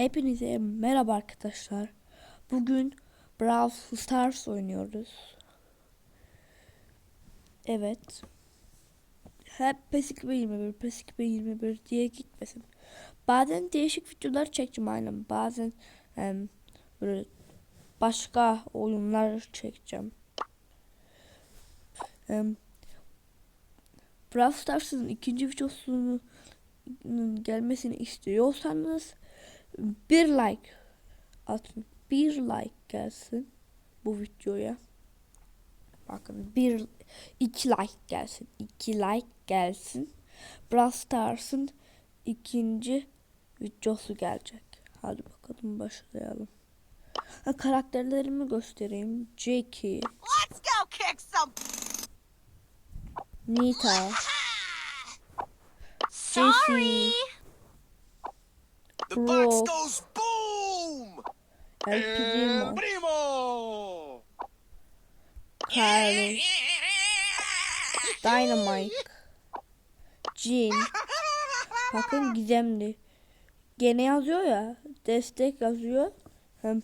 Hepinize merhaba arkadaşlar. Bugün Brawl Stars oynuyoruz. Evet. Hep PES 2021, PES 2021 diye gitmesin. Bazen değişik videolar çekeceğim aynen. Bazen em, böyle başka oyunlar çekeceğim. Em, Brawl Stars'ın ikinci videosunun gelmesini istiyorsanız bir like atın. Bir like gelsin bu videoya. Bakın bir iki like gelsin. iki like gelsin. Brawl Stars'ın ikinci videosu gelecek. Hadi bakalım başlayalım. Ha, karakterlerimi göstereyim. Jackie, Let's go kick some. Nita, Sorry. Jessie, The box goes boom! El Primo, Primo! Carlos, Dynamite, Jean, Bakın gizemli. Gene yazıyor ya. Destek yazıyor. Hem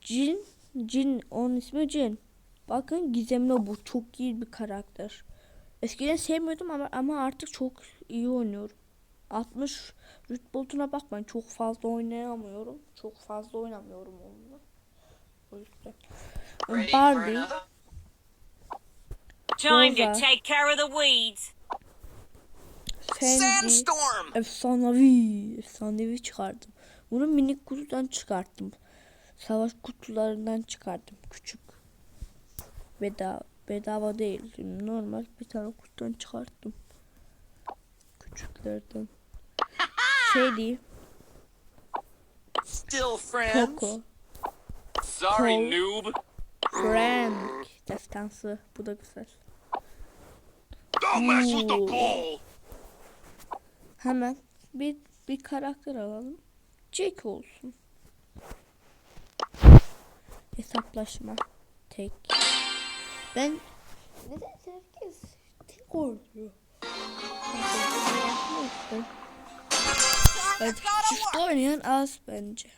Cin, Cin, onun ismi Cin. Bakın gizemli bu. Çok iyi bir karakter. Eskiden sevmiyordum ama, ama artık çok iyi oynuyorum. 60 rütboltuna bakmayın. Çok fazla oynayamıyorum. Çok fazla oynamıyorum onunla. O yüzden. Barbie, Time to take care of the weeds. Sandstorm! Efsanevi. Efsanevi çıkardım. Bunu minik kutudan çıkarttım. Savaş kutularından çıkardım. Küçük. Bedava, bedava değil. Normal bir tane kutudan çıkarttım. Küçüklerden. Şey değil. Still friends? Coco. Sorry, Cole. noob. Frank. Destansı. Bu da güzel. Don't mess with the ball! Hemen bir bir karakter alalım. Jack olsun. Hesaplaşma. Tek. Ben neden herkes tek oynuyor? Evet, çift oynayan az bence.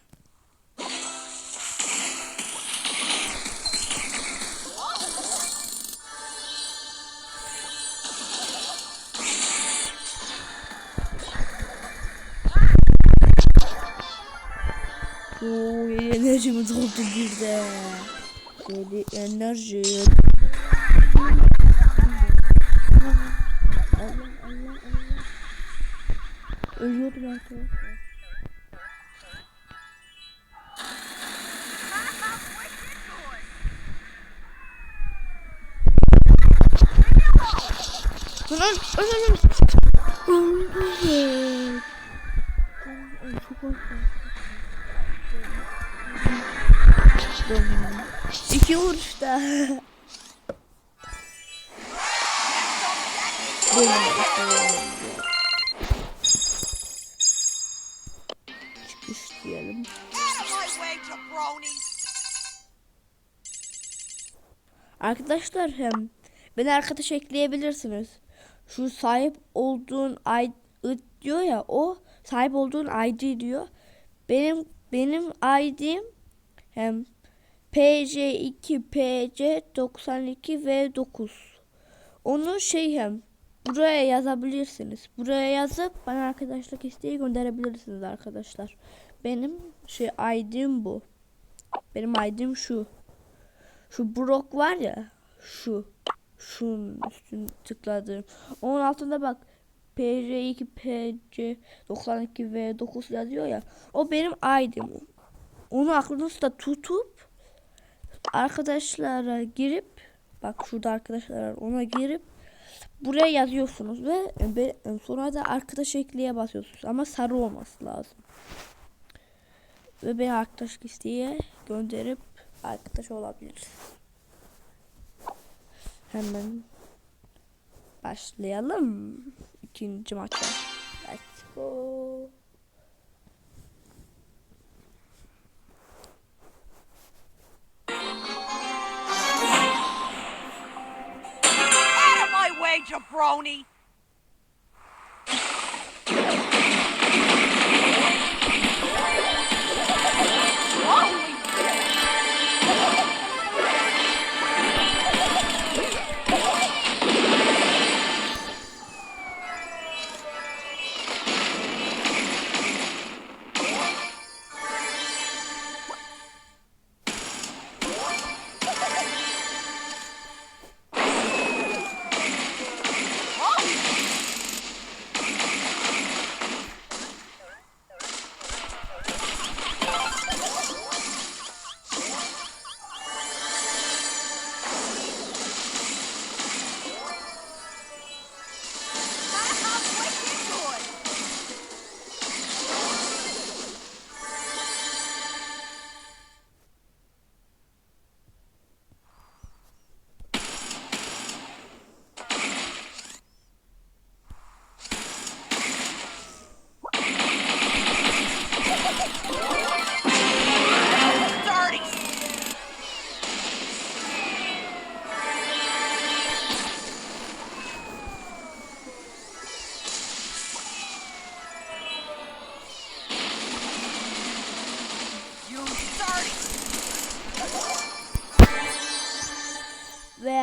Oo, enerjimi doldu birde. Böyle enerji. Ölüyordum arkadaşlar. Lan öl öl öl. Öldü. Ay, Çok korktum. İki vuruşta. Çıkış Arkadaşlar hem beni arkadaş ekleyebilirsiniz. Şu sahip olduğun ID diyor ya o sahip olduğun ID diyor. Benim benim ID'm hem PC2 PC 92 V9. Onu şey hem buraya yazabilirsiniz. Buraya yazıp bana arkadaşlık isteği gönderebilirsiniz arkadaşlar. Benim şey ID'm bu. Benim ID'm şu. Şu Brock var ya şu şunun üstüne tıkladığım. Onun altında bak PC2 PC 92 v 9 yazıyor ya. O benim ID'm. Onu aklınızda tutup arkadaşlara girip bak şurada arkadaşlar ona girip buraya yazıyorsunuz ve sonra da arkadaş ekleye basıyorsunuz ama sarı olması lazım. Ve beni arkadaş listeye gönderip arkadaş olabilir. Hemen başlayalım ikinci maça. Let's go. Out of my way, jabroni.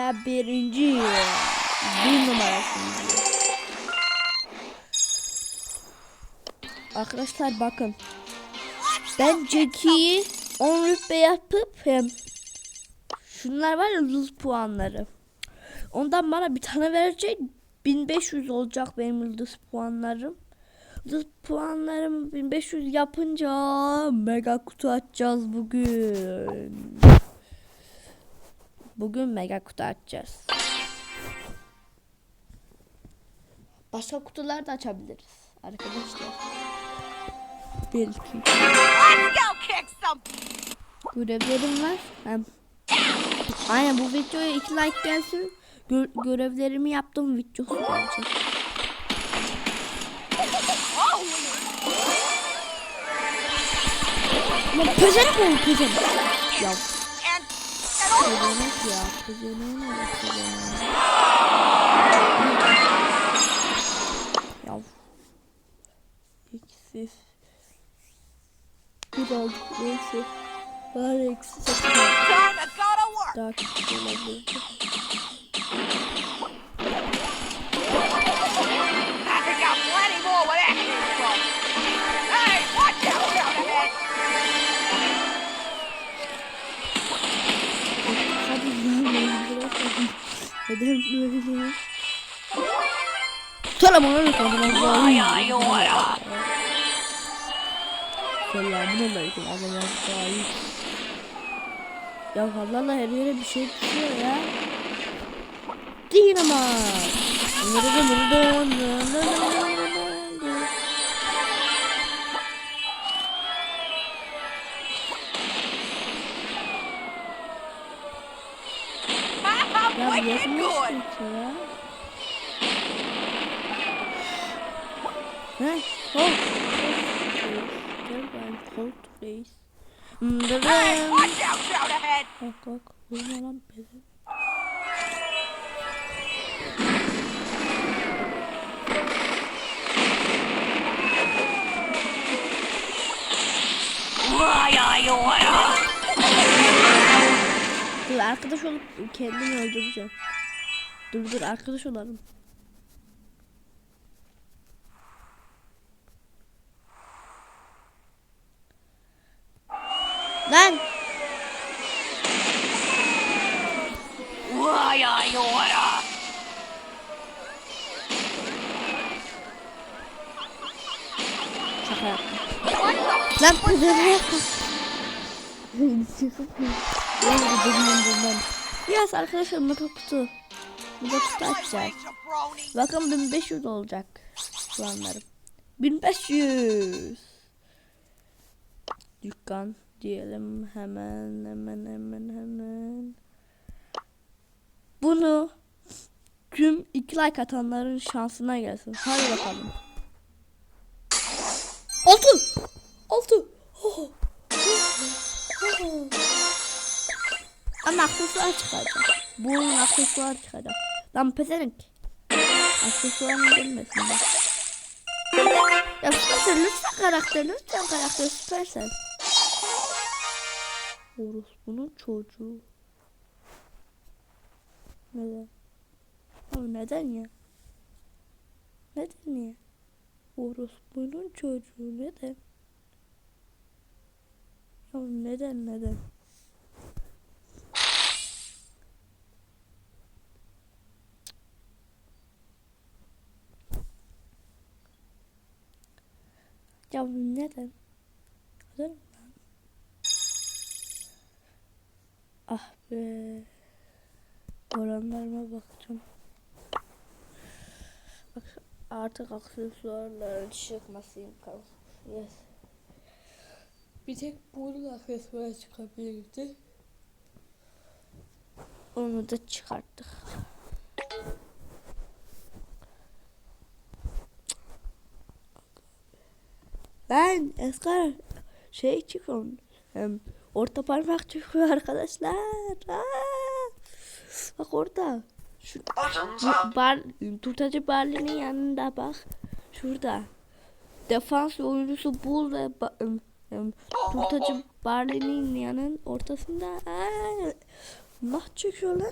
Dünya birinci. Bir numarasında. Arkadaşlar bakın. Ben Jackie'yi 10 rütbe yapıp hem şunlar var ya yıldız puanları. Ondan bana bir tane verecek. 1500 olacak benim yıldız puanlarım. Yıldız puanlarım 1500 yapınca mega kutu açacağız bugün. Bugün mega kutu açacağız. Başka kutular da açabiliriz arkadaşlar. Belki. Görevlerim var. Hem Aynen bu videoya 2 like gelsin. Gö- görevlerimi yaptım videosu gelecek. Ama pezenek ol pezenek. Pezenek ya. Pezenek ne ya pezenek. Ya. Eksi. Bir aldık neyse. Bari eksi work. Daha küçük olabilirdi. Neden böyle? You what? Selamun aleyküm. Allah'ım Ya Allah her yere bir şey düşüyor ya. Dinamit. Ya Wicked yazmış good. Ya. Ne? Hold. Hold please. Hey, watch out, shout ahead. Kalk kalk. Vurma lan beni. What? Dur arkadaş olup kendimi öldüreceğim. Dur dur arkadaş olalım. Lan are you what? şaka yaptım. Lan kuzeni yapma. Yes arkadaşlar mutlu kutu. Mutlu kutu My açacağız. way, jabroni. Bakın 1500 olacak puanlarım. 1500. Dükkan diyelim hemen hemen hemen hemen. Bunu tüm iki like atanların şansına gelsin. Hadi bakalım. Altı. Altı. Oh. Ama aksesuar çıkacak. Bunun aksesuar çıkacak. Lan pezevenk. Aksesuarını bilmesin. Ya Süpersel lütfen karakter lütfen karakter Süpersel. Orospu'nun çocuğu. Neden? Abi neden ya? Neden ya? Orospu'nun çocuğu neden? Ya neden neden? Ya neden? Lan? Ah be. Oranlarıma bakacağım. Bak artık aksesuarların çıkmasıyım kalmış. Yes. Bir tek bunun aksesuarı çıkabilirdi. Onu da çıkarttık. Ben Eskar şey çıkıyor. Hem orta parmak çıkıyor arkadaşlar. Aa! Bak orada. Şu bar, turtacı Barley'nin yanında bak. Şurada. Defans oyuncusu bul ve ba- ım, ım, turtacı Barley'nin yanın ortasında. Aa! Nah çıkıyor lan.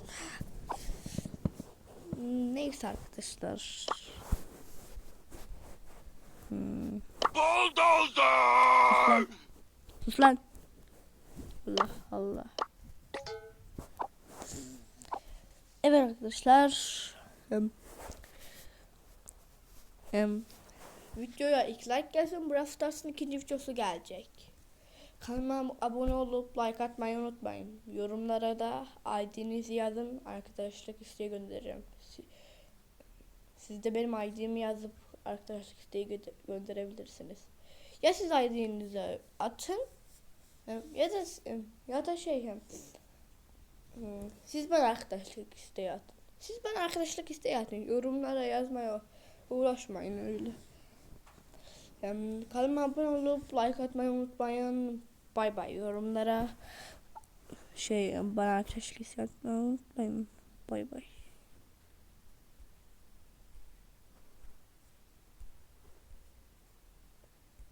Neyse arkadaşlar. Hmm. Bulldozer! Sus lan. Allah Allah. Evet arkadaşlar. Em, em, videoya ilk like gelsin. Brawl Stars'ın ikinci videosu gelecek. Kanalıma abone olup like atmayı unutmayın. Yorumlara da ID'nizi yazın. Arkadaşlık isteği gönderirim. Si- Siz de benim ID'mi yazıp arkadaşlık isteği gö- gönderebilirsiniz. Ya siz ID'nizi atın ya da ya da şey hem hmm, siz bana arkadaşlık isteği atın. Siz bana arkadaşlık isteği atın. Yorumlara yazmaya uğraşmayın öyle. Em, kanalıma abone olup like atmayı unutmayın. Bay bay yorumlara şey bana arkadaşlık isteği atmayı unutmayın.